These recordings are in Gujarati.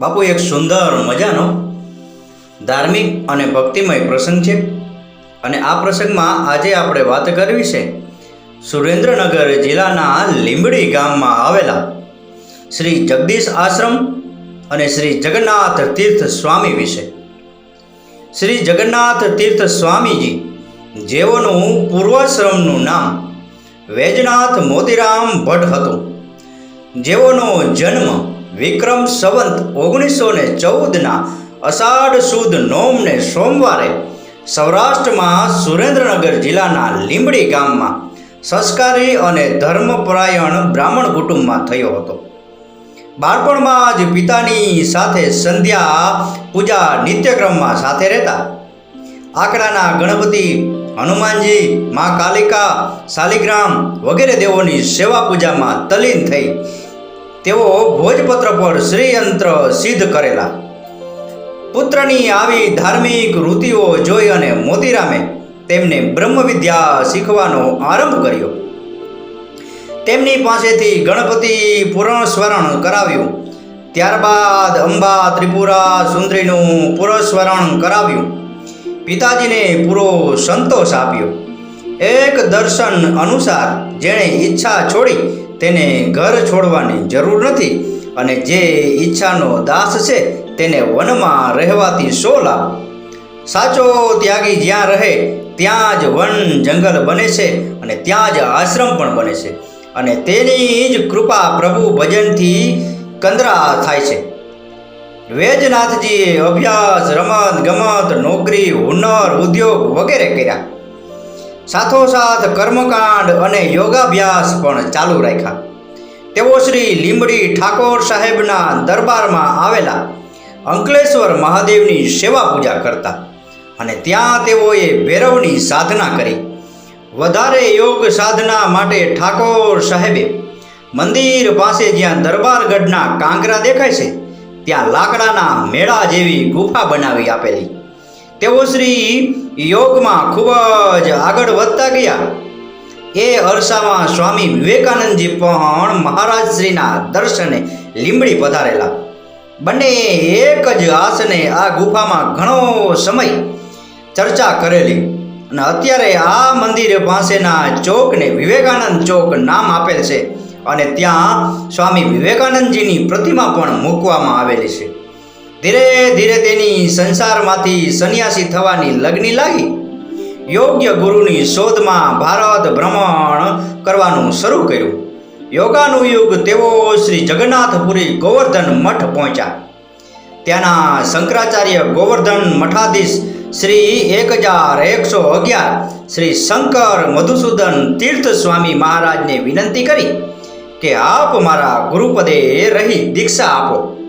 બાપુ, એક સુંદર મજાનો ધાર્મિક અને ભક્તિમય પ્રસંગ છે. અને આ પ્રસંગમાં આજે આપણે વાત કરવી છે સુરેન્દ્રનગર જિલ્લાના લીંબડી ગામમાં આવેલા શ્રી જગદીશ આશ્રમ અને શ્રી જગન્નાથ તીર્થ સ્વામી વિશે. શ્રી જગન્નાથ તીર્થ સ્વામીજી, જેઓનું પૂર્વાશ્રમનું નામ વૈજનાથ મોતીરામ ભટ્ટ હતું. જેઓનો જન્મ વિક્રમ સંવંત ઓગણીસો ને ચૌદના અષાઢ સુદ નોમને સોમવારે સૌરાષ્ટ્રમાં સુરેન્દ્રનગર જિલ્લાના લીંબડી ગામમાં સંસ્કારી અને ધર્મપરાયણ બ્રાહ્મણ કુટુંબમાં થયો હતો. બાળપણમાં જ પિતાની સાથે સંધ્યા, પૂજા, નિત્યક્રમમાં સાથે રહેતા. આંકડાના ગણપતિ, હનુમાનજી, મા કાલિકા, શાલિગ્રામ વગેરે દેવોની સેવા પૂજામાં તલીન થઈ તેઓ ભોજપત્ર પર શ્રીયંત્ર સિદ્ધ કરેલા. પુત્રની આવી ધાર્મિક વૃત્તિઓ જોઈ અને મોતીરામે તેમને બ્રહ્મવિદ્યા શીખવાનો આરંભ કર્યો. તેમની પાસેથી ગણપતિ પુરાણ કરાવ્યું. ત્યારબાદ અંબા ત્રિપુરા સુંદરીનું પુરસ્મરણ કરાવ્યું. પિતાજીને પૂરો સંતોષ આપ્યો. એક દર્શન અનુસાર જેણે ઈચ્છા છોડી તેને ઘર છોડવાની જરૂર નથી અને જે ઈચ્છાનો દાસ છે તેને વનમાં રહેવાથી શો લાભ સાચો ત્યાગી જ્યાં રહે, ત્યાં જ વન જંગલ બને છે અને ત્યાં જ આશ્રમ પણ બને છે અને તેની જ કૃપા પ્રભુ ભજનથી કંદરા થાય છે. વેજનાથજીએ અભ્યાસ, રમત ગમત, નોકરી, હુનર, ઉદ્યોગ વગેરે કર્યા. સાથોસાથ કર્મકાંડ અને યોગાભ્યાસ પણ ચાલુ રાખ્યા. તેઓ શ્રી લીંબડી ઠાકોર સાહેબના દરબારમાં આવેલા અંકલેશ્વર મહાદેવની સેવા પૂજા કરતા અને ત્યાં તેઓએ ભૈરવની સાધના કરી. વધારે યોગ સાધના માટે ઠાકોર સાહેબે મંદિર પાસે જ્યાં દરબારગઢના કાંકરા દેખાય છે, ત્યાં લાકડાના મેળા જેવી ગુફા બનાવી આપેલી. તેઓ શ્રી યોગમાં ખૂબ જ આગળ વધતા ગયા. એ અરસામાં સ્વામી વિવેકાનંદજી પણ મહારાજ શ્રીના દર્શને લીંબડી પધારેલા. બંને એક જ આસને આ ગુફામાં ઘણો સમય ચર્ચા કરેલી અને અત્યારે આ મંદિર પાસેના ચોકને વિવેકાનંદ ચોક નામ આપેલ છે અને ત્યાં સ્વામી વિવેકાનંદજીની પ્રતિમા પણ મૂકવામાં આવેલી છે. ધીરે ધીરે તેની સંસારમાંથી સંન્યાસી થવાની લગ્ની લાગી. યોગ્ય ગુરુની શોધમાં ભારત ભ્રમણ કરવાનું શરૂ કર્યું. યોગાનું યુગ તેઓ શ્રી જગન્નાથપુરી ગોવર્ધન મઠ પહોંચ્યા. ત્યાંના શંકરાચાર્ય ગોવર્ધન મઠાધીશ શ્રી એક હજાર એકસો અગિયાર શ્રી શંકર મધુસૂદન તીર્થ સ્વામી મહારાજને વિનંતી કરી કે આપ મારા ગુરુપદે રહી દીક્ષા આપો.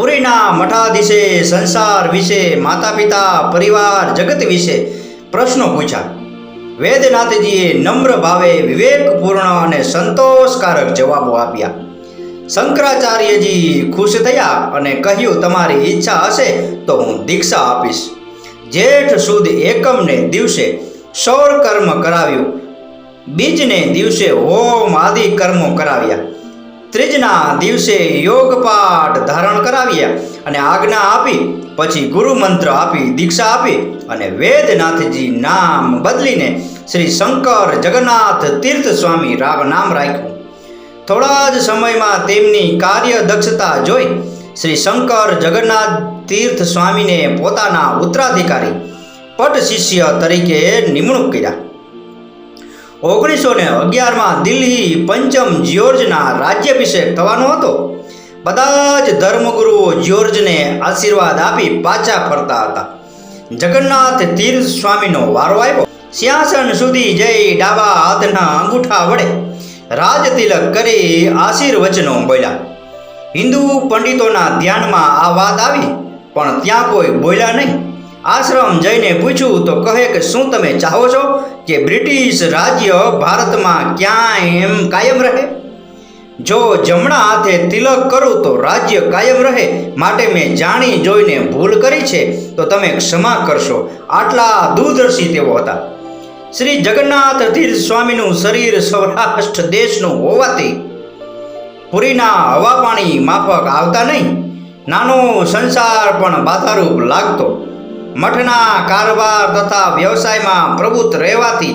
પુરીના મઠાધીશે, સંસાર વિશે માતા પિતા પરિવાર, જગત વિશે પ્રશ્નો પૂછ્યા. વેદનાથજીએ નમ્ર ભાવે વિવેકપૂર્ણ અને સંતોષકારક જવાબો આપ્યા. શંકરાચાર્યજી ખુશ થયા અને કહ્યું, તમારી ઈચ્છા હશે તો હું દીક્ષા આપીશ. જેઠ સુદ એકમને દિવસે સૌર કર્મ કરાવ્યું. બીજને દિવસે હોમ આદિ કર્મો કરાવ્યા. ત્રીજના દિવસે યોગ પાઠ ધારણ કરાવ્યા અને આજ્ઞા આપી, પછી ગુરુ મંત્ર આપી, દીક્ષા આપી અને વેદનાથજી નામ બદલીને શ્રી શંકર જગન્નાથ તીર્થ સ્વામી રાગ નામ રાખ્યું. થોડા જ સમયમાં તેમની કાર્ય દક્ષતા જોઈ શ્રી શંકર જગન્નાથ તીર્થ સ્વામીને પોતાના ઉત્તરાધિકારી, પટ શિષ્ય તરીકે નિમણૂક કર્યા. ઓગણીસો ને અગિયારમાં દિલ્હી પંચમ જ્યોર્જના રાજ્યાભિષેક થવાનો હતો. બધા જ ધર્મગુરુઓ જ્યોર્જને આશીર્વાદ આપી પાછા ફરતા હતા. જગન્નાથ તીર્થ સ્વામીનો વારો આવ્યો. સિંહાસન સુધી જઈ ડાબા હાથના અંગૂઠા વડે રાજતિલક કરી આશીર્વચનો બોલ્યા. હિન્દુ પંડિતોના ધ્યાનમાં આ વાત આવી, પણ ત્યાં કોઈ બોલ્યા નહીં. આશ્રમ જઈને પૂછ્યું, તો કહે કે શું તમે ચાહો છો? કે બ્રિટિશ રાજ્ય ભારતમાં ક્યાંય એમ કાયમ રહે? જો જમણા હાથે તિલક કરું તો રાજ્ય કાયમ રહે? માટે મેં જાણી જોઈને ભૂલ કરી છે, તો તમે ક્ષમા કરશો. આટલા દૂરદર્શી તેઓ હતા. શ્રી જગન્નાથ તીર્થ સ્વામીનું શરીર સૌરાષ્ટ્ર દેશનું હોવાથી પુરીના હવા પાણી માફક આવતા નહીં. નાનો સંસાર પણ બાધારૂપ લાગતો. મઠના કારવાર તથા વ્યવસાયમાં પ્રવૃત્ત રહેવાથી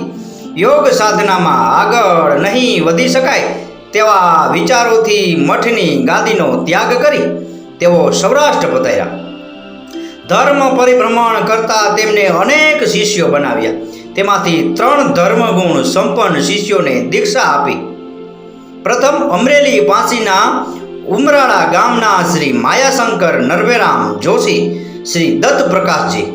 યોગ સાધનામાં આગળ નહીં વધી શકાય તેવા વિચારોથી મઠની ગાદીનો ત્યાગ કરી તેઓ સૌરાષ્ટ્ર પધાર્યા. ધર્મ પરિભ્રમણ કરતા તેમને અનેક શિષ્યો બનાવ્યા. તેમાંથી ત્રણ ધર્મગુણ સંપન્ન શિષ્યોને દીક્ષા આપી. પ્રથમ અમરેલી પાસીના ઉમરાળા ગામના શ્રી માયાશંકર નરવેરામ જોશી શ્રી દત્ત પ્રકાશજી.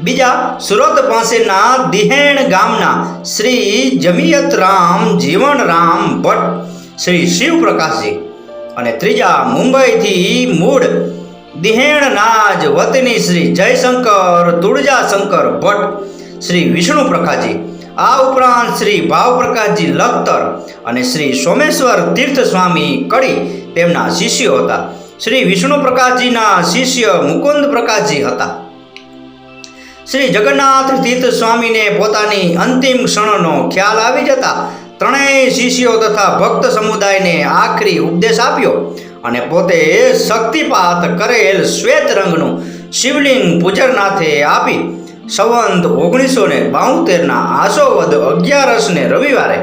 બીજા સુરત પાસેના દિહેણ ગામના શ્રી જમિયતરામ જીવનરામ ભટ્ટ, શ્રી શિવપ્રકાશજી અને ત્રીજા મુંબઈથી મૂળ દિહેણના જ વતની શ્રી જયશંકર, તુળજાશંકર ભટ્ટ, શ્રી વિષ્ણુ પ્રકાશજી. આ ઉપરાંત શ્રી ભાવપ્રકાશજી લખતર અને શ્રી સોમેશ્વર તીર્થ સ્વામી કડી તેમના શિષ્યો હતા. શ્રી વિષ્ણુ પ્રકાશજીના શિષ્ય મુકુંદ પ્રકાશજી હતા. શ્રી જગન્નાથ તીર્થ સ્વામીને પોતાની અંતિમ ક્ષણનો ખ્યાલ આવી જતા ત્રણેય શિષ્યો તથા ભક્ત સમુદાયને આખરી ઉપદેશ આપ્યો અને પોતે શક્તિપાત કરેલ શ્વેત રંગનું શિવલિંગ પૂજરનાથે આપી. સંવંત ઓગણીસો ને બાઉતેરના આસોવદ અગિયારસને રવિવારે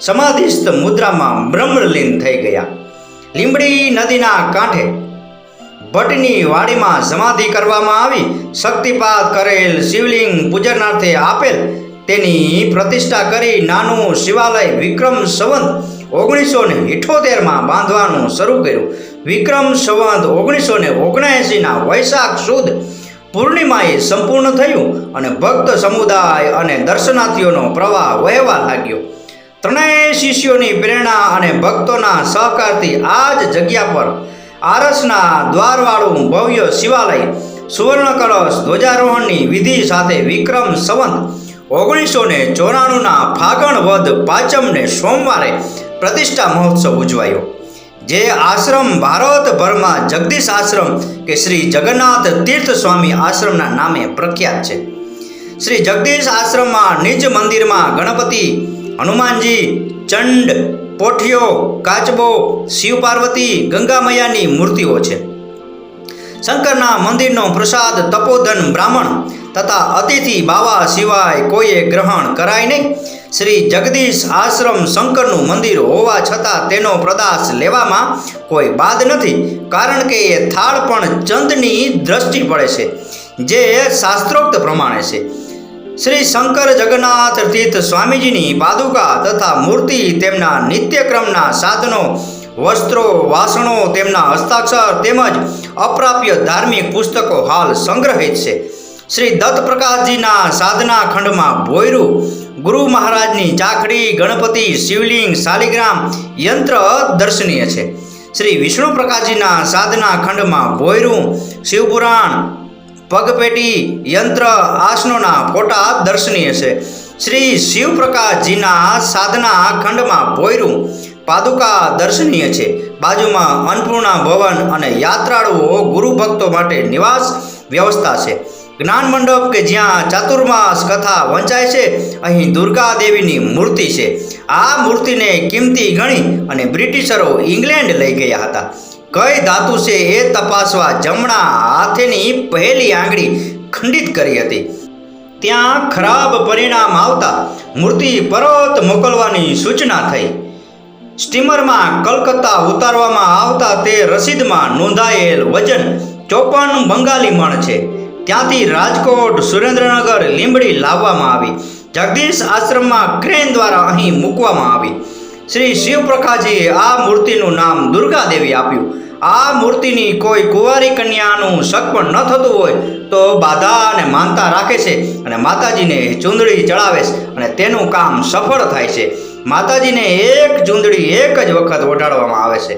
સમાધિસ્થ મુદ્રામાં બ્રહ્મલીન થઈ ગયા. લીંબડી નદીના કાંઠે. ભટ્ટની વાડીમાં સમાધિ કરવામાં આવી શક્તિપાત કરેલ શિવલિંગ પૂજનાર્થે આપેલ તેની પ્રતિષ્ઠા કરી નાનું શિવાલય વિક્રમ સંવંત ઓગણીસો ને ઇઠોતેરમાં બાંધવાનું શરૂ કર્યું. વિક્રમ સંવંત ઓગણીસો ને ઓગણએંસીના વૈશાખ સુદ પૂર્ણિમાએ સંપૂર્ણ થયું અને ભક્ત સમુદાય અને દર્શનાર્થીઓનો પ્રવાહ વહેવા લાગ્યો. ત્રણેય શિષ્યોની પ્રેરણા અને ભક્તોના સહકારથી આ જ જગ્યા પર આરસના દ્વારવાળું ભવ્ય શિવાલય સુવર્ણ કળશ ધ્વજારોહણની વિધિ સાથે વિક્રમ સંવંત ઓગણીસો ને ચોરાણુંના ફાગણ વદ પાંચમને સોમવારે પ્રતિષ્ઠા મહોત્સવ ઉજવાયો. જે આશ્રમ ભારતભરમાં જગદીશ આશ્રમ કે શ્રી જગન્નાથ તીર્થ સ્વામી આશ્રમના નામે પ્રખ્યાત છે. શ્રી જગદીશ આશ્રમમાં નિજ મંદિરમાં ગણપતિ હનુમાનજી, ચંડ પોઠિયો કાચબો શિવ પાર્વતી ગંગા મૈયાની મૂર્તિઓ છે. શંકરના મંદિરનો પ્રસાદ તપોધન બ્રાહ્મણ તથા અતિથિ બાવા સિવાય કોઈએ ગ્રહણ કરાય નહીં. શ્રી જગદીશ આશ્રમ શંકરનું મંદિર હોવા છતાં તેનો પ્રદાસ લેવામાં કોઈ બાદ નથી, કારણ કે એ થાળ પણ ચંદની દ્રષ્ટિ પડે છે, જે શાસ્ત્રોક્ત પ્રમાણે છે. શ્રી શંકર જગન્નાથ તીર્થ સ્વામીજીની પાદુકા તથા મૂર્તિ, તેમના નિત્યક્રમના સાધનો, વસ્ત્રો, વાસણો, તેમના હસ્તાક્ષર તેમજ અપ્રાપ્ય ધાર્મિક પુસ્તકો હાલ સંગ્રહિત છે. શ્રી દત્તપ્રકાશજીના સાધના ખંડમાં ભોયરું, ગુરુ મહારાજની ચાકડી ગણપતિ, શિવલિંગ, શાલિગ્રામ યંત્ર દર્શનીય છે. શ્રી વિષ્ણુ પ્રકાશજીના સાધના ખંડમાં ભોયરું, શિવપુરાણ પગપેટી યંત્ર આસનોના ફોટા દર્શનીય છે. શ્રી શિવપ્રકાશજીના સાધના ખંડમાં ભોયરું પાદુકા દર્શનીય છે. બાજુમાં અન્નપૂર્ણા ભવન અને યાત્રાળુઓ ગુરુ ભક્તો માટે નિવાસ વ્યવસ્થા છે. જ્ઞાન મંડપ કે જ્યાં ચાતુર્માસ કથા વંચાય છે, અહીં દુર્ગા દેવીની મૂર્તિ છે. આ મૂર્તિને કિંમતી ગણી અને બ્રિટિશરો ઇંગ્લેન્ડ લઈ ગયા હતા. કઈ ધાતુ છે એ તપાસવા જમણા હાથેની પહેલી આંગળી ખંડિત કરી હતી. ત્યાં ખરાબ પરિણામ આવતા મૂર્તિ પરત મોકલવાની સૂચના થઈ. સ્ટીમરમાં કલકત્તા ઉતારવામાં આવતા તે રસીદમાં નોંધાયેલ વજન ચોપન બંગાળી મણ છે. ત્યાંથી રાજકોટ, સુરેન્દ્રનગર, લીંબડી લાવવામાં આવી. જગદીશ આશ્રમમાં ક્રેન દ્વારા અહીં મૂકવામાં આવી. શ્રી શિવપ્રકાશજીએ આ મૂર્તિનું નામ દુર્ગા દેવી આપ્યું. આ મૂર્તિની કોઈ કુંવારી કન્યાનું સગપણ ન થતું હોય તો બાધા અને માનતા રાખે છે અને માતાજીને ચૂંદડી ચડાવે છે અને તેનું કામ સફળ થાય છે. માતાજીને એક ચૂંદડી એક જ વખત ઓઢાડવામાં આવે છે.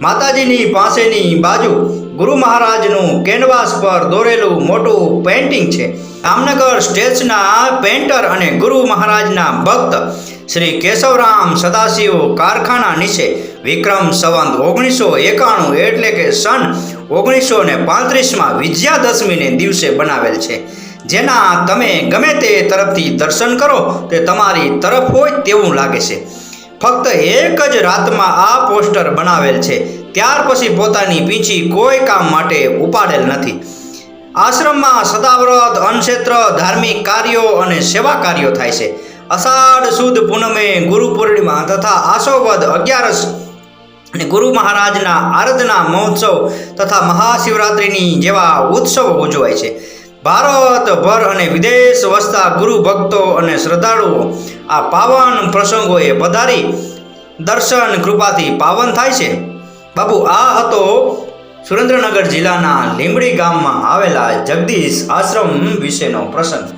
માતાજીની પાસેની બાજુ ગુરુ મહારાજનું કેનવાસ પર દોરેલું મોટું પેઇન્ટિંગ છે. જામનગર સ્ટેટ્સના પેન્ટર અને ગુરુ મહારાજના ભક્ત શ્રી કેશવરામ સદાશિવ કારખાના નીચે વિક્રમ સંવંત ઓગણીસો એકાણું એટલે કે સન ઓગણીસો ને પાંત્રીસમાં વિજયાદશમીને દિવસે બનાવેલ છે. જેના તમે ગમે તે તરફથી દર્શન કરો, તે તમારી તરફ હોય તેવું લાગે છે. ફક્ત એક જ રાતમાં આ પોસ્ટર બનાવેલ છે. ત્યાર પછી પોતાની પીંછી કોઈ કામ માટે ઉપાડેલ નથી. આશ્રમમાં સદાવ્રત, અનક્ષેત્ર, ધાર્મિક કાર્યો અને સેવા કાર્યો થાય છે. અષાઢ સુદ પૂનમે ગુરુ પૂર્ણિમા તથા આશોવદ અગિયારસ અને ગુરુ મહારાજના આરાધના મહોત્સવ તથા મહાશિવરાત્રિની જેવા ઉત્સવો ઉજવાય છે. ભારતભર અને વિદેશ વસતા ગુરુ ભક્તો અને શ્રદ્ધાળુઓ આ પાવન પ્રસંગોએ પધારી દર્શન કૃપાથી પાવન થાય છે. બાપુ આ હતો સુરેન્દ્રનગર જિલ્લાના લીંબડી ગામમાં આવેલા જગદીશ આશ્રમ વિશેનો પ્રસંગ.